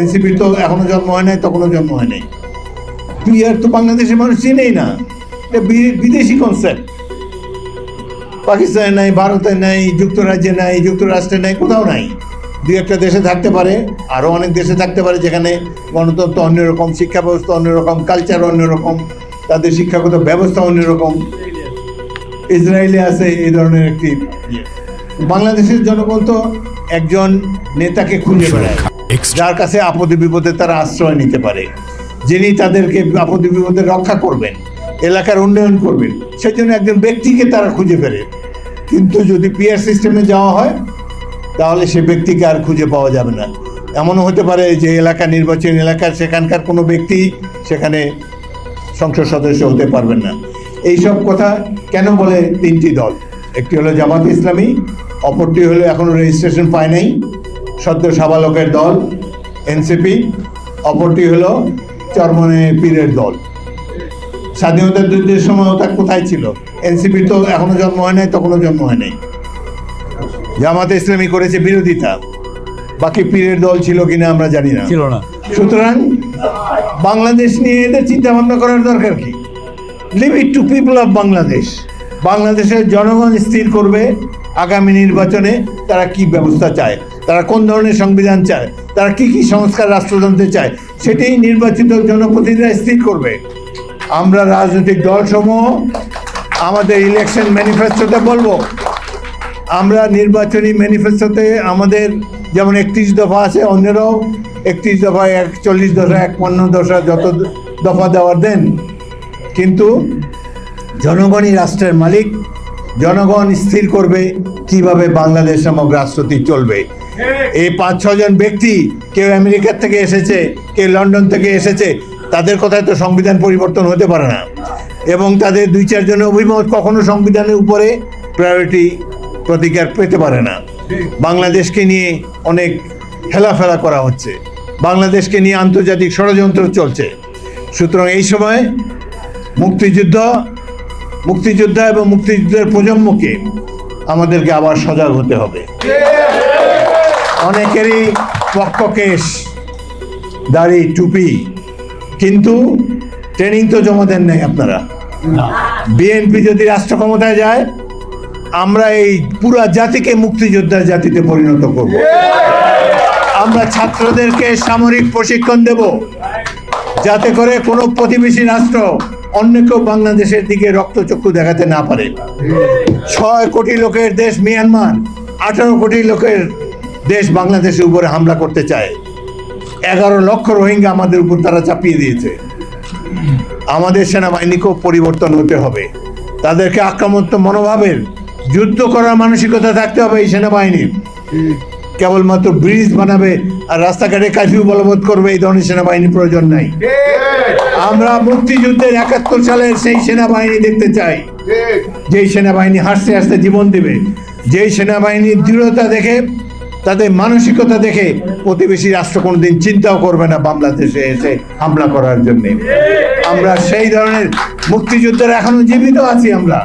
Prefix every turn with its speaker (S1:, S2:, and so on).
S1: NCP তো এখনও জন্ম হয় নাই, তখনও জন্ম হয় নাই। পিয়ার তো বাংলাদেশের মানুষ চেনেই না। এটা বিদেশি কনসেপ্ট পাকিস্তানে নাই, ভারতে নাই, যুক্তরাজ্যে নাই, যুক্তরাষ্ট্রে নাই, কোথাও নাই। দুই একটা দেশে থাকতে পারে আরও অনেক দেশে থাকতে পারে যেখানে গণতন্ত্র অন্যরকম, শিক্ষা ব্যবস্থা অন্যরকম কালচার অন্যরকম, তাদের শিক্ষাগত ব্যবস্থা অন্যরকম। ইসরায়েলে আছে এই ধরনের একটি ইয়ে। বাংলাদেশের জনগণ তো একজন নেতাকে খুঁজে বেড়ায়। যার কাছে আপদে বিপদে তারা আশ্রয় নিতে পারে, যিনি তাদেরকে আপদে বিপদে রক্ষা করবেন, এলাকার উন্নয়ন করবেন সেই জন্য একজন ব্যক্তিকে তারা খুঁজে ফেরে। কিন্তু যদি পিয়ার সিস্টেমে যাওয়া হয়, তাহলে সে ব্যক্তিকে আর খুঁজে পাওয়া যাবে না। এমনও হতে পারে যে এলাকা নির্বাচন এলাকার সেখানকার কোনো ব্যক্তি সেখানে সংসদ সদস্য হতে পারবেন না। এই সব কথা কেন বলে তিনটি দল? একটি হলো জামাত ইসলামী, অপরটি হলো এখনও রেজিস্ট্রেশন পায় নাই। সদ্য সাবালকের দল এনসিপি অপরটি হলো চরমনে পীরের দল। স্বাধীনতা যুদ্ধের সময় ওটা কোথায় ছিল? এনসিপি তো এখনও জন্ম হয় নাই তখনও জন্ম হয় নাই। জামাতে ইসলামী করেছে বিরোধিতা। বাকি পীরের দল ছিল কিনা আমরা জানি না।
S2: ছিল না।
S1: সুতরাং বাংলাদেশ নিয়ে এদের চিন্তা ভাবনা করার দরকার কি? Leave it to people of Bangladesh বাংলাদেশের জনগণ স্থির করবে আগামী নির্বাচনে তারা কি ব্যবস্থা চায়। তারা কোন ধরনের সংবিধান চায়? তারা কি কি সংস্কার রাষ্ট্রযন্ত্রে চায়? সেটাই নির্বাচিত জনপ্রতিনিধিরা স্থির করবে। আমরা রাজনৈতিক দলসমূহ আমাদের ইলেকশন ম্যানিফেস্টোতে বলব। আমরা নির্বাচনী ম্যানিফেস্টোতে আমাদের যেমন একত্রিশ দফা আছে, অন্যরাও একত্রিশ দফা একচল্লিশ দফা, একপন্ন দশা যত দফা দেওয়ার দেন। কিন্তু জনগণই রাষ্ট্রের মালিক, জনগণ স্থির করবে কীভাবে বাংলাদেশ নামক রাষ্ট্রটি চলবে। এই পাঁচ ছজন ব্যক্তি কেউ আমেরিকার থেকে এসেছে, কেউ লন্ডন থেকে এসেছে, তাদের কথায় তো সংবিধান পরিবর্তন হতে পারে না। এবং তাদের দুই চারজনের অভিমত কখনো সংবিধানের উপরে প্রায়োরিটি প্রতিকার পেতে পারে না। বাংলাদেশকে নিয়ে অনেক হেলাফেলা করা হচ্ছে। বাংলাদেশকে নিয়ে আন্তর্জাতিক ষড়যন্ত্র চলছে। সুতরাং এই সময় মুক্তিযুদ্ধ, মুক্তিযোদ্ধা এবং মুক্তিযুদ্ধের প্রজন্মকে আমাদেরকে আবার সজাগ হতে হবে। অনেকেরই পক্ষকেশ দাড়ি টুপি কিন্তু ট্রেনিং তো জমা দেন নাই আপনারা বিএনপি যদি রাষ্ট্র ক্ষমতায় যায় আমরা এই পুরা জাতিকে মুক্তিযোদ্ধার জাতিতে পরিণত করব। আমরা ছাত্রদেরকে সামরিক প্রশিক্ষণ দেব যাতে করে কোনো প্রতিবেশী রাষ্ট্র অন্য কেউ বাংলাদেশের দিকে রক্তচক্ষু দেখাতে না পারে। ছয় কোটি লোকের দেশ মিয়ানমার আঠারো কোটি লোকের দেশ বাংলাদেশের উপরে হামলা করতে চায়। এগারো লক্ষ রোহিঙ্গা আমাদের উপর তারা চাপিয়ে দিয়েছে। আমাদের সেনাবাহিনীকেও পরিবর্তন হতে হবে। তাদেরকে আক্রমণাত্মক মনোভাবের যুদ্ধ করার মানসিকতা থাকতে হবে এই সেনাবাহিনীর। কেবলমাত্র ব্রিজ বানাবে আর রাস্তাঘাটে কারফিউ বলবৎ করবে এই ধরনের সেনাবাহিনীর প্রয়োজন নাই। আমরা মুক্তিযুদ্ধের একাত্তর সালের সেই সেনাবাহিনী দেখতে চাই। যেই সেনাবাহিনী হাসতে হাসতে জীবন দেবে। যেই সেনাবাহিনীর দৃঢ়তা দেখে তাদের মানসিকতা দেখে প্রতিবেশী রাষ্ট্র কোনোদিন চিন্তাও করবে না বাংলাদেশে এসে হামলা করার জন্য। আমরা সেই ধরনের মুক্তিযুদ্ধের এখনও জীবিত আছি আমরা।